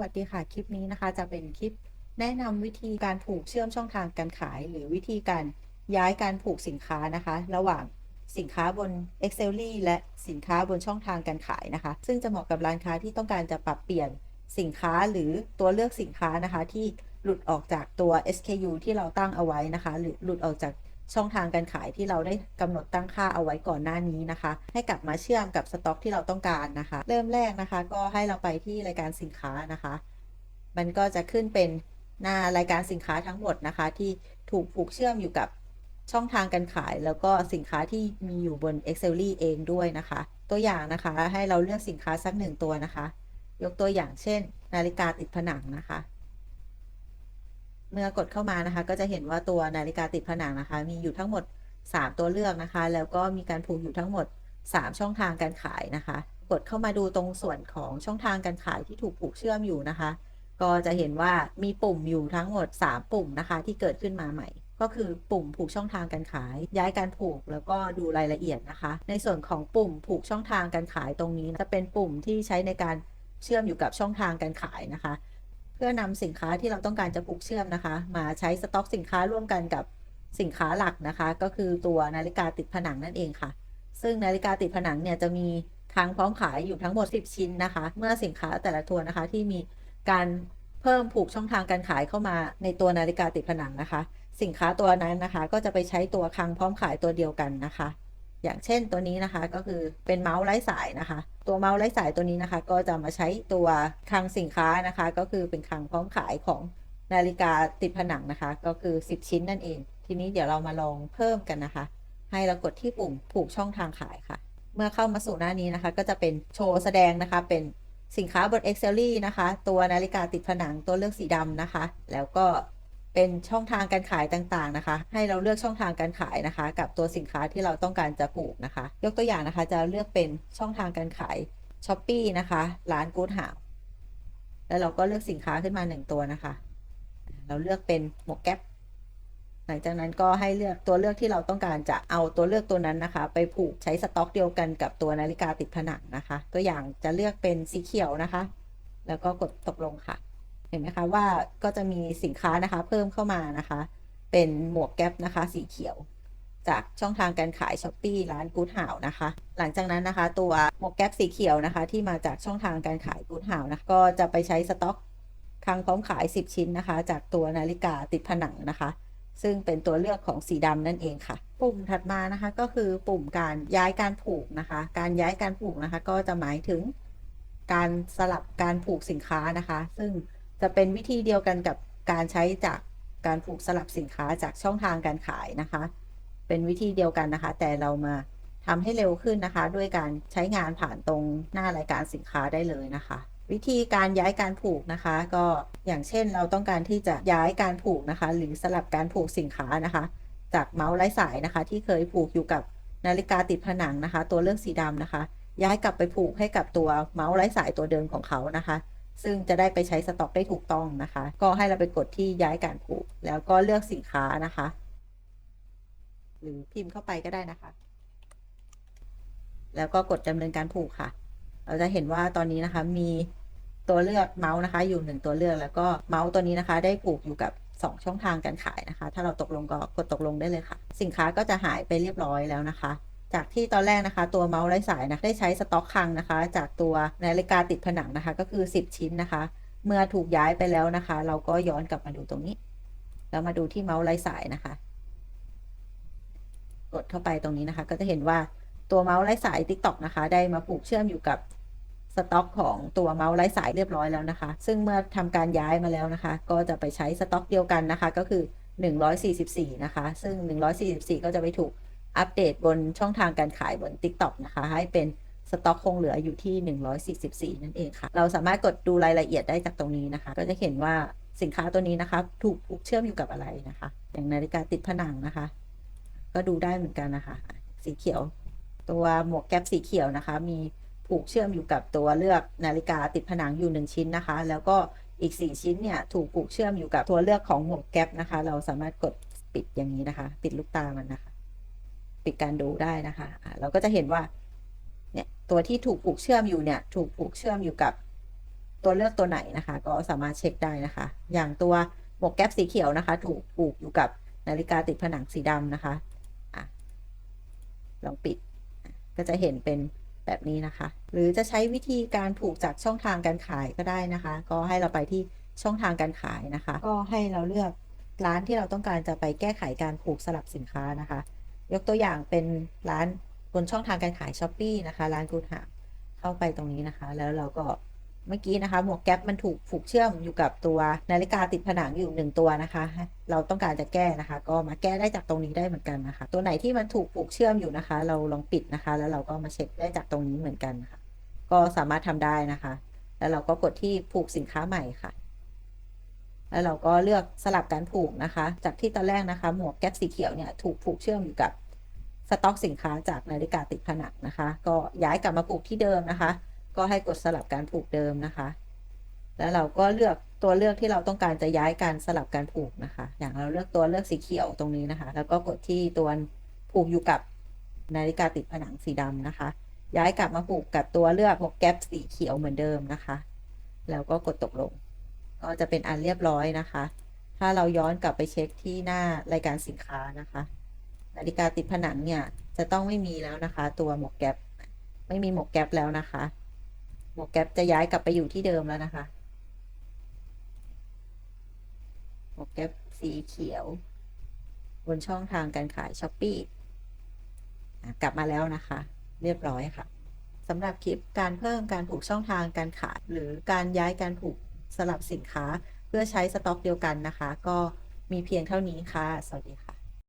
วัสดีค่ะ คลิปนี้นะคะ จะเป็นคลิปแนะนำวิธีการผูกเชื่อมช่องทางการขาย หรือวิธีการย้ายการผูกสินค้านะคะ ระหว่างสินค้าบน Excel และสินค้าบนช่องทางการขายนะคะ ซึ่งจะเหมาะกับร้านค้าที่ต้องการจะปรับเปลี่ยนสินค้าหรือตัวเลือกสินค้านะคะ ที่หลุดออกจากตัว SKU ที่เราตั้งเอาไว้นะคะ หรือหลุดออกจาก ช่องทางการขายที่เราได้กำหนดตั้งค่าเอาไว้ก่อนหน้านี้นะคะ ให้กลับมาเชื่อมกับสต็อกที่เราต้องการนะคะ เริ่มแรกนะคะ ก็ให้เราไปที่รายการสินค้านะคะ มันก็จะขึ้นเป็นหน้ารายการสินค้าทั้งหมดนะคะ ที่ถูกผูกเชื่อมอยู่กับช่องทางการขาย แล้วก็สินค้าที่มีอยู่บน Excel เองด้วยนะคะ ตัวอย่างนะคะให้เราเลือกสินค้าสักหนึ่งตัวนะคะ ยกตัวอย่างเช่น นาฬิกาติดผนังนะคะ เมื่อกดเข้ามานะคะ ก็จะเห็นว่าตัวนาฬิกาติดผนังนะคะ มีอยู่ทั้งหมด 3 ตัวเลือกนะคะ แล้วก็มีการผูกอยู่ทั้งหมด 3 ช่องทางการขายนะคะ กดเข้ามาดูตรงส่วนของช่องทางการขายที่ถูกผูกเชื่อมอยู่นะคะ ก็จะเห็นว่ามีปุ่มอยู่ทั้งหมด 3 ปุ่มนะคะ ที่เกิดขึ้นมาใหม่ ก็คือปุ่มผูกช่องทางการขาย ย้ายการผูกแล้วก็ดูรายละเอียดนะคะ ในส่วนของปุ่มผูกช่องทางการขายตรงนี้จะเป็นปุ่มที่ใช้ในการเชื่อมอยู่กับช่องทางการขายนะคะ เพื่อนำสินค้าที่เราต้องการจะผูกเชื่อมนะคะ มาใช้สต็อกสินค้าร่วมกันกับสินค้าหลักนะคะ ก็คือตัวนาฬิกาติดผนังนั่นเองค่ะ ซึ่งนาฬิกาติดผนังเนี่ยจะมีคลังพร้อมขายอยู่ทั้งหมด 10 ชิ้นนะคะ เมื่อสินค้าแต่ละตัวนะคะที่มีการเพิ่มผูกช่องทางการขายเข้ามาในตัวนาฬิกาติดผนังนะคะ สินค้าตัวนั้นนะคะ ก็จะไปใช้ตัวคลังพร้อมขายตัวเดียวกันนะคะ อย่างเช่นตัวนี้นะคะก็คือเป็นเมาส์ไร้สายนะคะ ตัวเมาส์ไร้สายตัวนี้นะคะ ก็จะมาใช้ตัวคลังสินค้านะคะ ก็คือเป็นคลังพร้อมขายของนาฬิกาติดผนังนะคะ ก็คือ 10 ชิ้นนั่นเอง ทีนี้เดี๋ยวเรามาลองเพิ่มกันนะคะ ให้เรากดที่ปุ่มผูกช่องทางขายค่ะ เมื่อเข้ามาสู่หน้านี้นะคะ ก็จะเป็นโชว์แสดงนะคะ เป็นสินค้าบน Excel นะคะ ตัวนาฬิกาติดผนังตัวเลือกสีดำนะคะ แล้วก็ เป็นช่องทางการขายต่างๆนะคะ ให้เราเลือกช่องทางการขายนะคะ กับตัวสินค้าที่เราต้องการจะผูกนะคะ ยกตัวอย่างนะคะจะเลือกเป็นช่องทางการขาย s h อ p e e นะคะร้านกู๊ดหาวแล้วเราก็เลือกสินค้าขึ้นมาหนึ่งตัวนะคะ เราเลือกเป็นหมวกแก๊ปหลังจากนั้นก็ให้เลือกตัวเลือกที่เราต้องการจะเอาตัวเลือกตัวนั้นนะคะ ไปผูกใช้สต็อกเดียวกันกับตัวนาฬิกาติดผนังนะคะ ตัวอย่างจะเลือกเป็นสีเขียวนะคะ แล้วก็กดตกลงค่ะ เห็นไหมคะว่าก็จะมีสินค้านะคะเพิ่มเข้ามานะคะ เป็นหมวกแก๊ปนะคะ สีเขียว จากช่องทางการขายช้อปปี้ร้านกู๊ดหาวนะคะ หลังจากนั้นนะคะ ตัวหมวกแก๊ปสีเขียวนะคะ ที่มาจากช่องทางการขายกู๊ดหาวนะก็จะไปใช้สต็อกคลังพร้อมขาย 10 ชิ้นนะคะ จากตัวนาฬิกาติดผนังนะคะ ซึ่งเป็นตัวเลือกของสีดำนั่นเองค่ะ ปุ่มถัดมานะคะก็คือปุ่มการย้ายการผูกนะคะ การย้ายการผูกนะคะ ก็จะหมายถึงการสลับการผูกสินค้านะคะ ซึ่ง จะเป็นวิธีเดียวกันกับการใช้จากการผูกสลับสินค้าจากช่องทางการขายนะคะ เป็นวิธีเดียวกันนะคะ แต่เรามาทำให้เร็วขึ้นนะคะ ด้วยการใช้งานผ่านตรงหน้ารายการสินค้าได้เลยนะคะ วิธีการย้ายการผูกนะคะ ก็อย่างเช่นเราต้องการที่จะย้ายการผูกนะคะ หรือสลับการผูกสินค้านะคะ จากเมาส์ไร้สายนะคะ ที่เคยผูกอยู่กับนาฬิกาติดผนังนะคะ ตัวเลือกสีดำนะคะ ย้ายกลับไปผูกให้กับตัวเมาส์ไร้สายตัวเดิมของเขานะคะ ซึ่งจะได้ไปใช้สต็อกได้ถูกต้องนะคะ ก็ให้เราไปกดที่ย้ายการผูก แล้วก็เลือกสินค้านะคะ หรือพิมพ์เข้าไปก็ได้นะคะ แล้วก็กดดำเนินการผูกค่ะ เราจะเห็นว่าตอนนี้นะคะมีตัวเลือกเมาส์นะคะ อยู่หนึ่งตัวเลือกแล้วก็เมาส์ตัวนี้นะคะ ได้ผูกอยู่กับ 2 ช่องทางการขายนะคะ ถ้าเราตกลงก็กดตกลงได้เลยค่ะ สินค้าก็จะหายไปเรียบร้อยแล้วนะคะ จากที่ตอนแรกนะคะ ตัวเมาส์ไร้สายนะได้ใช้สต็อกคังนะคะ จากตัวนาฬิกาติดผนังนะคะ ก็คือ 10 ชิ้นนะคะ เมื่อถูกย้ายไปแล้วนะคะ เราก็ย้อนกลับมาดูตรงนี้แล้วมาดูที่เมาส์ไร้สายนะคะ กดเข้าไปตรงนี้นะคะ ก็จะเห็นว่าตัวเมาส์ไร้สาย TikTok นะคะ ได้มาผูกเชื่อมอยู่กับสต็อกของตัวเมาส์ไร้สายเรียบร้อยแล้วนะคะ ซึ่งเมื่อทำการย้ายมาแล้วนะคะ ก็จะไปใช้สต็อกเดียวกันนะคะ ก็คือ 144 นะคะ ซึ่ง 144 ก็จะไปถูก อัปเดตบนช่องทางการขายบน TikTok นะคะ ให้เป็นสต็อกคงเหลืออยู่ที่ 144 นั่นเองค่ะ เราสามารถกดดูรายละเอียดได้จากตรงนี้นะคะ ก็จะเห็นว่าสินค้าตัวนี้นะคะ ถูกผูกเชื่อมอยู่กับอะไรนะคะ อย่างนาฬิกาติดผนังนะคะ ก็ดูได้เหมือนกันนะคะ สีเขียว ตัวหมวกแก๊ปสีเขียวนะคะ มีผูกเชื่อมอยู่กับตัวเลือกนาฬิกาติดผนังอยู่ 1 ชิ้นนะคะ แล้วก็อีก 4 ชิ้นเนี่ยถูกผูกเชื่อมอยู่กับตัวเลือกของหมวกแก๊ปนะคะ เราสามารถกดปิดอย่างนี้นะคะ ปิดลูกตามันนะคะ ปิดการดูได้นะคะะเราก็จะเห็นว่าเนี่ยตัวที่ถูกผูกเชื่อมอยู่เนี่ยถูกผูกเชื่อมอยู่กับตัวเลือกตัวไหนนะคะ ก็สามารถเช็คได้นะคะ อย่างตัวหมวกแก๊ปสีเขียวนะคะ ถูกผูกอยู่กับนาฬิกาติดผนังสีดำนะคะอะลองปิด ก็จะเห็นเป็นแบบนี้นะคะ หรือจะใช้วิธีการผูกจากช่องทางการขายก็ได้นะคะ ก็ให้เราไปที่ช่องทางการขายนะคะ ก็ให้เราเลือกร้านที่เราต้องการจะไปแก้ไขการผูกสลับสินค้านะคะ ยกตัวอย่างเป็นร้านบนช่องทางการขายช้อปปีนะคะ ร้านกูดหาเข้าไปตรงนี้นะคะ แล้วเราก็เมื่อกี้นะคะ หมวกแก๊ปมันถูกผูกเชื่อมอยู่กับตัวนาฬิกาติดผนังอยู่หนึ่งตัวนะคะ เราต้องการจะแก้นะคะ ก็มาแก้ได้จากตรงนี้ได้เหมือนกันนะคะ ตัวไหนที่มันถูกผูกเชื่อมอยู่นะคะ เราลองปิดนะคะ แล้วเราก็มาเช็คได้จากตรงนี้เหมือนกันนะคะก็สามารถทำได้นะคะ แล้วเราก็กดที่ผูกสินค้าใหม่ค่ะ แล้วเราก็เลือกสลับการผูกนะคะ จากที่ตอนแรกนะคะ หมวกแก๊ปสีเขียวเนี่ยถูกผูกเชื่อมอยู่กับสต็อกสินค้าจากนาฬิกาติดผนังนะคะ ก็ย้ายกลับมาผูกที่เดิมนะคะ ก็ให้กดสลับการผูกเดิมนะคะ แล้วเราก็เลือกตัวเลือกที่เราต้องการจะย้ายการสลับการผูกนะคะ อย่างเราเลือกตัวเลือกสีเขียวตรงนี้นะคะ แล้วก็กดที่ตัวผูกอยู่กับนาฬิกาติดผนังสีดำนะคะ ย้ายกลับมาผูกกับตัวเลือกหมวกแก๊ปสีเขียวเหมือนเดิมนะคะ แล้วก็กดตกลง ก็จะเป็นอันเรียบร้อยนะคะ ถ้าเราย้อนกลับไปเช็คที่หน้ารายการสินค้านะคะ นาฬิกาติดผนังเนี่ยจะต้องไม่มีแล้วนะคะ ตัวหมวกแก๊ปไม่มีหมวกแก๊ปแล้วนะคะ หมวกแก๊ปจะย้ายกลับไปอยู่ที่เดิมแล้วนะคะ หมวกแก๊ปสีเขียว บนช่องทางการขายช้อปปี้กลับมาแล้วนะคะ เรียบร้อยค่ะสำหรับคลิปการเพิ่มการผูกช่องทางการขายหรือการย้ายการผูก สลับสินค้า เพื่อใช้สต็อกเดียวกันนะคะ ก็มีเพียงเท่านี้ค่ะ สวัสดีค่ะ